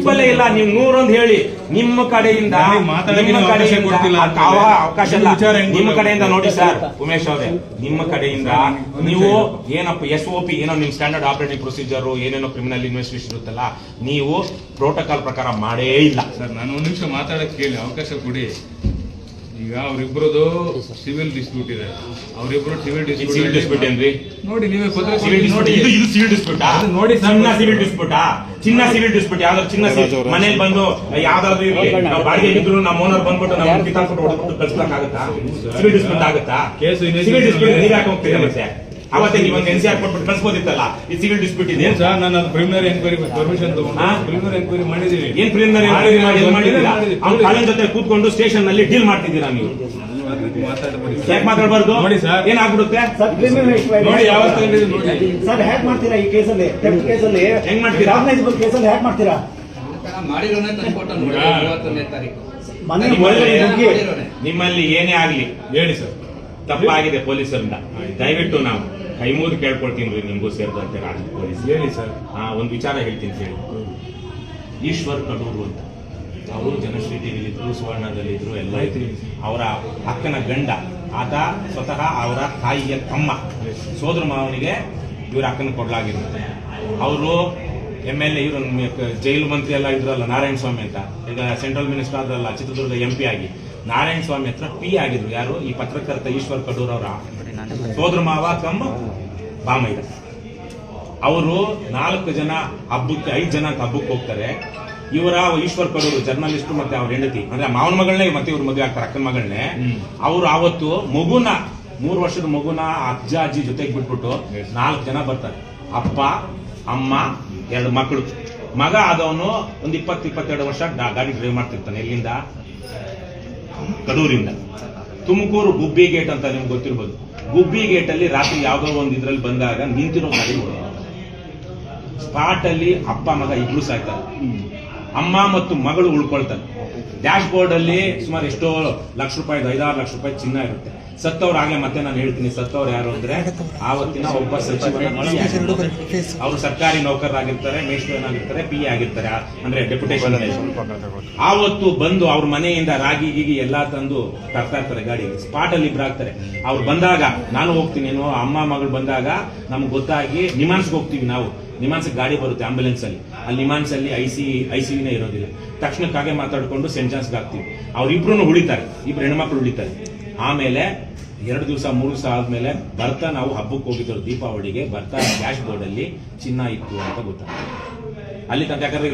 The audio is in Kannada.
ಸಿಂಪಲ್ ಇಲ್ಲ ನೀವು ನೂರೊಂದು ಹೇಳಿ. ನಿಮ್ಮ ಕಡೆಯಿಂದ ಮಾತಾಡಕ್ಕೆ ನಿಮ್ಮ ಕಡೆಯಿಂದ. ಅವಕಾಶ ಇಲ್ಲ. ನಿಮ್ಮ ಕಡೆಯಿಂದ ನೋಡಿ ಸರ್ ಉಮೇಶ್ ಅವರೇ ನಿಮ್ಮ ಕಡೆಯಿಂದ ನೀವು ಏನಪ್ಪ ಎಸ್ ಒ ಪಿ ಏನೋ ನಿಮ್ ಸ್ಟ್ಯಾಂಡರ್ಡ್ ಆಪರೇಟಿಂಗ್ ಪ್ರೊಸೀಜರ್ ಏನೇನೋ ಕ್ರಿಮಿನಲ್ ಇನ್ವೆಸ್ಟಿಗೇಷನ್ ಇರುತ್ತಲ್ಲ ನೀವು ಪ್ರೋಟೋಕಾಲ್ ಪ್ರಕಾರ ಮಾಡೇ ಇಲ್ಲ. ಸರ್ ನಾನು ಒಂದ್ ನಿಮಿಷ ಮಾತಾಡಕ್ ಕೇಳಿ ಅವಕಾಶ ಕೊಡಿ. ಈಗ ಅವರಿಬ್ಬರದು ಸಿವಿಲ್ ಡಿಸ್ಪ್ಯೂಟ್ ಇದೆ. ಅವರಿಬ್ರು ಸಿವಿಲ್ ಇದು ಸಿವಿಲ್ ಡಿಸ್ಪ್ಯೂಟ್ ಏನ್ರಿ? ನೋಡಿ ನೀವೇ ಪತ್ರ ಸಿವಿಲ್ ನೋಡಿ ಡಿಸ್ಪ್ಯೂಟ್ ಇದು ಇದು ಸಿವಿಲ್ ಡಿಸ್ಪ್ಯೂಟ್ ಅದು ನೋಡಿ ಸಣ್ಣ ಸಿವಿಲ್ ಡಿಸ್ಪ್ಯೂಟ್ ಚಿನ್ನ ಸಿವಿಲ್ ಡಿಸ್ಪ್ಯೂಟ್ ಯಾವ್ದಾದ್ರು ಚಿನ್ನ ಮನೇಲಿ ಬಂದು ಯಾವ್ದಾದ್ರು ಇರ್ಲಿ. ನಾವು ಬಾಡಿಗೆ ಇದ್ರು ನಮ್ಮ ಓನರ್ ಬಂದ್ಬಿಟ್ಟು ನಮ್ಮ ಕಿತ್ತಾಕ್ಬಿಟ್ಟು ಹೊಡೆದ್ಬಿಟ್ಟು ಆಗುತ್ತಾ? ಸಿವಿಲ್ ಡಿಸ್ಪ್ಯೂಟ್ ಆಗುತ್ತಾ ಸಿವಿಲ್ ಡಿಸ್ಪ್ಯೂಟ್ ನೀರ್ ನೀವ್ ಯಾಕೆ ಹೋಗ್ತೀರಾ ಮತ್ತೆ. ಅವತ್ತೇ ನೀವು ಒಂದು ಎನ್ ಸಿ ಆರ್ ಕೊಟ್ಬಿಟ್ಟು ಕಳ್ಸ್ಬೋದಿತ್ತಲ್ಲ? ಈ ಸಿವಿಲ್ ಡಿಸ್ಪ್ಯೂಟ್ ಇದೆ. ಏನ್ ಸರ್ ನಾನು ಅದು ಪ್ರಿಲಿಮಿನರಿ ಎಂಕ್ವೈರಿ ಪರ್ಮಿಷನ್ ತಗೊಂಡು? ಪ್ರಿಲಿಮಿನರಿ ಎಂಕ್ವೈರಿ ಮಾಡಿದೀವಿ ಏನ್ ಪ್ರಿಲಿಮಿನರಿ ಎಂಕ್ವೈರಿ ಮಾಡಿ ಏನ್ ಮಾಡಿದ್ದೀರಾ ಮಾಡಿದ್ದೀವಿ. ಅವ್ನ ಕಾಲಿನ ಜೊತೆ ಕೂತ್ಕೊಂಡು ಸ್ಟೇಷನ್ನಲ್ಲಿ ಡೀಲ್ ಮಾಡ್ತಿದ್ದೀರಾ ನೀವು? ಯಾಕೆ ಮಾತಾಡಬಾರ್ದು? ನೋಡಿ ಸರ್. ಏನಾಗ್ಬಿಡುತ್ತೆ ನೋಡಿ ಯಾವ ತಗೊಂಡಿದೆ ನೋಡಿ. ಸರ್ ಹ್ಯಾಕ್ ಮಾಡ್ತೀರಾ ಈ ಕೇಸಲ್ಲಿ? ಥೆಫ್ಟ್ ಕೇಸಲ್ಲಿ? ಹೆಂಗ್ ಮಾಡ್ತೀರಾ? ಕಾಗ್ನೈಸಬಲ್ ಕೇಸಲ್ಲಿ ಹ್ಯಾಕ್ ಮಾಡ್ತೀರಾ? ಮಾಡಿರೋನೆ ತಂದ್ಕೊಟ್ಟ ನೋಡಿ. ಮೂವತ್ತೊಂದನೇ ತಾರೀಕು. ನಿಮ್ಮಲ್ಲಿ ಏನೇ ಆಗ್ಲಿ. ಹೇಳಿ ಸರ್. ತಪ್ಪಾಗಿದೆ ಪೊಲೀಸರಿಂದ ದಯವಿಟ್ಟು ನಾವು ಕೈ ಮೂರು ಕೇಳ್ಕೊಳ್ತೀನಿ ರೀ ನಿಮ್ಗೂ ಸೇರಿದಂತೆ ರಾಜ್ಯ ಪೊಲೀಸ್. ಹೇಳಿ ಸರ್. ಹಾ ಒಂದು ವಿಚಾರ ಹೇಳ್ತೀನಿ ಹೇಳಿ ಈಶ್ವರ್ ಕಡೂರು ಅಂತ. ಅವರು ಜನಶ್ರೀ ಟಿವಿಲಿದ್ರು ಸುವರ್ಣದಲ್ಲಿದ್ರು ಎಲ್ಲ ಇದ್ರು. ಅವರ ಅಕ್ಕನ ಗಂಡ ಆತ ಸ್ವತಃ ಅವರ ತಾಯಿಯ ತಮ್ಮ. ಸೋದರ ಮಾವನಿಗೆ ಇವರ ಅಕ್ಕನ ಕೊಡಲಾಗಿರುತ್ತೆ. ಅವರು ಎಂ ಎಲ್ ಎ ಇವರು ಜೈಲು ಮಂತ್ರಿ ಎಲ್ಲ ಇದ್ರಲ್ಲ ನಾರಾಯಣ ಸ್ವಾಮಿ ಅಂತ. ಈಗ ಸೆಂಟ್ರಲ್ ಮಿನಿಸ್ಟರ್ ಆದ್ರಲ್ಲ ಚಿತ್ರದುರ್ಗ ಎಂ ಪಿ ಆಗಿ. ನಾರಾಯಣ ಸ್ವಾಮಿ ಹತ್ರ ಪಿ ಆಗಿದ್ರು. ಯಾರು? ಈ ಪತ್ರಕರ್ತ ಈಶ್ವರ್ ಕಡೂರ್ ಅವರ. ಸೋದರ ಮಾವ ಕಮ್ಮ ಬಾಮಯ್ಯ ಅವರು ನಾಲ್ಕು ಜನ ಹಬ್ಬಕ್ಕೆ ಐದು ಜನ ಹಬ್ಬಕ್ಕೆ ಹೋಗ್ತಾರೆ. ಇವರ ಈಶ್ವರ್ ಕಡೂರು ಜರ್ನಲಿಸ್ಟ್ ಮತ್ತೆ ಅವ್ರ ಹೆಂಡತಿ. ಅಂದ್ರೆ ಮಾವನ ಮಗಳನ್ನೇ ಮತ್ತೆ ಇವ್ರ ಮದುವೆ ಆಗ್ತಾರೆ ಅಕ್ಕನ ಮಗಳನ್ನೇ. ಅವ್ರು ಆವತ್ತು ಮಗುನ ಮೂರು ವರ್ಷದ ಮಗುನ ಅಜ್ಜ ಅಜ್ಜಿ ಜೊತೆಗೆ ಬಿಟ್ಬಿಟ್ಟು. ನಾಲ್ಕು ಜನ ಬರ್ತಾರೆ. ಅಪ್ಪ ಅಮ್ಮ ಎರಡು ಮಕ್ಕಳು ಮಗ ಆದವನು ಒಂದು ಇಪ್ಪತ್ತು ಇಪ್ಪತ್ತೆರಡು ವರ್ಷ ಗಾಡಿ ಡ್ರೈವ್ ಮಾಡ್ತಿರ್ತಾನೆ ಎಲ್ಲಿಂದ? ಕಡೂರಿಂದ. ತುಮಕೂರು ಗುಬ್ಬಿ ಗೇಟ್ ಅಂತ ನಿಮ್ಗೆ ಗೊತ್ತಿರ್ಬೋದು. ಗುಬ್ಬಿ ಗೇಟ್ ಅಲ್ಲಿ ರಾತ್ರಿ ಯಾವ್ದೋ ಒಂದು ಇದ್ರಲ್ಲಿ ಬಂದಾಗ ನಿಂತಿರೋ ಗಾಡಿ ಸ್ಪಾಟ್ ಅಲ್ಲಿ ಅಪ್ಪ ಮಗ ಇಬ್ರು ಸಾಯ್ತಾರೆ. ಅಮ್ಮ ಮತ್ತು ಮಗಳು ಉಳ್ಕೊಳ್ತಾರೆ ಡ್ಯಾಶ್ ಬೋರ್ಡ್ ಅಲ್ಲಿ ಸುಮಾರು ಎಷ್ಟೋ ಲಕ್ಷ ರೂಪಾಯಿ ಐದಾರು ಲಕ್ಷ ರೂಪಾಯಿ ಚಿನ್ನ ಇರುತ್ತೆ. ಸತ್ತವ್ರ ಹಾಗೆ ಮತ್ತೆ ನಾನು ಹೇಳ್ತೀನಿ, ಸತ್ತವ್ರು ಯಾರು ಅಂದ್ರೆ ಆವತ್ತಿನ ಒಬ್ಬ ಸಚಿವನ ಅವರು ಸರ್ಕಾರಿ ನೌಕರರಾಗಿರ್ತಾರೆ ಮೇಷ್ಟ್ರನಾಗಿರ್ತಾರೆ ಪಿ ಆಗಿರ್ತಾರೆ, ಅಂದ್ರೆ ಡೆಪ್ಯುಟೇಷನ್ ಆವತ್ತು ಬಂದು ಅವ್ರ ಮನೆಯಿಂದ ರಾಗಿ ಗೀಗಿ ಎಲ್ಲಾ ತಂದು ತರ್ತಾ ಇರ್ತಾರೆ ಗಾಡಿ. ಸ್ಪಾಟ್ ಅಲ್ಲಿ ಇಬ್ರು ಆಗ್ತಾರೆ. ಅವ್ರು ಬಂದಾಗ, ನಾನು ಹೋಗ್ತೀನಿ ಅಮ್ಮ ಮಗಳು ಬಂದಾಗ ನಮ್ಗೆ ಗೊತ್ತಾಗಿ ನಿಮಾನ್ಸ್ಗೆ ಹೋಗ್ತೀವಿ ನಾವು. ನಿಮಾನ್ಸ್ ಗಾಡಿ ಬರುತ್ತೆ ಆಂಬ್ಯುಲೆನ್ಸ್ ಅಲ್ಲಿ ಅಲ್ಲಿ ನಿಮಾನ್ಸ್ ಅಲ್ಲಿ ಐ ಸಿ ಐ ಸಿನೇ ಇರೋದಿಲ್ಲ ತಕ್ಷಣಕ್ಕಾಗೆ ಮಾತಾಡಿಕೊಂಡು ಸೆಂಟ್ ಜಾನ್ಸ್ಗೆ ಹಾಕ್ತೀವಿ. ಅವ್ರಿಬ್ರು ಉಳಿತಾರೆ. ಇಬ್ರು ಹೆಣ್ಮಕ್ಳು ಉಳಿತಾರೆ. ಆಮೇಲೆ ಎರಡು ದಿವಸ, ಮೂರು ದಿವಸ ಆದ್ಮೇಲೆ ಬರ್ತಾ ನಾವು ಹಬ್ಬಕ್ಕೆ ಹೋಗಿದ್ರು ದೀಪಾವಳಿಗೆ ಬರ್ತಾ ಡ್ಯಾಶ್ ಬೋರ್ಡ್ ಅಲ್ಲಿ ಚಿನ್ನ ಇತ್ತು ಅಂತ ಗೊತ್ತಾಗ್ತದೆ ಅಲ್ಲಿ ತನಕ ಯಾಕಂದ್ರೆ